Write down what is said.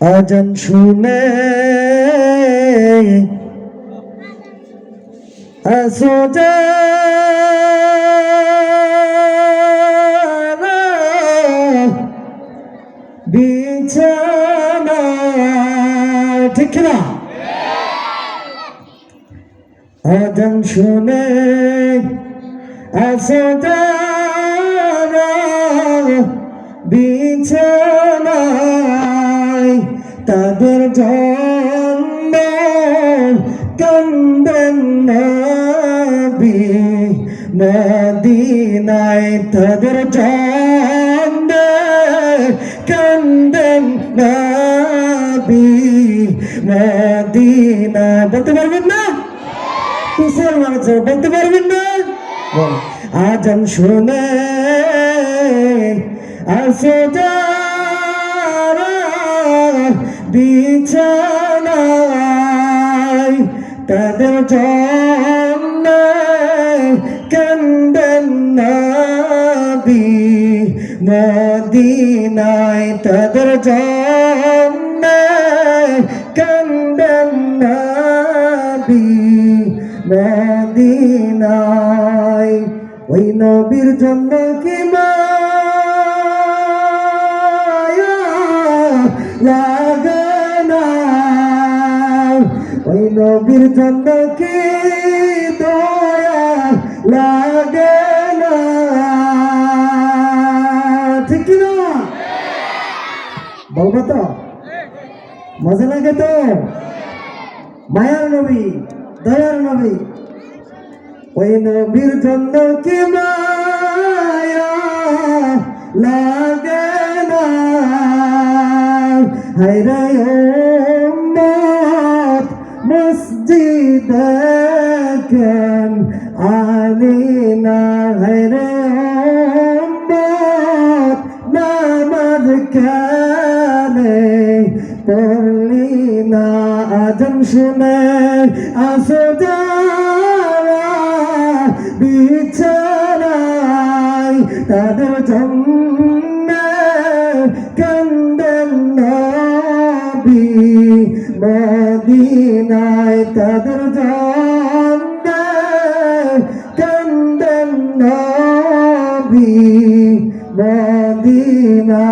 আজান শুনে আসো বিছানা। ঠিক না আজান শুনে আসো বিছানায় তাদের জন্য কান্দেন নবী মদিনায় তাদের জন্য কান্দেন নবী মদিনায়। বলতে পারবেন না? কিসের মানুষ বলতে পারবেন না? আজান শুনে আসে যারা বিছানায়, তাদের জন্য কান্দেন নবী। মদিনায় তাদের জন্য কান্দেন নবী। মদিনায় ওই নবীর জন্য কি মায়া? ওই নবীর জন্য কি দয়া লাগে না? ঠিক না? বলব তো? মজা লাগে তো? মায়ার নবী, দয়ার নবী। ওই নবীর জন্য কি মায়া লাগে না? হায়রে উম্মত কেন আলি না হায়রে উম্মত নামাজ কানে পড়লি না আজম শুনে আসো যারা বিছানায় তাদের জন্য তাদের জন্মে কান্দেন নবী মদিনা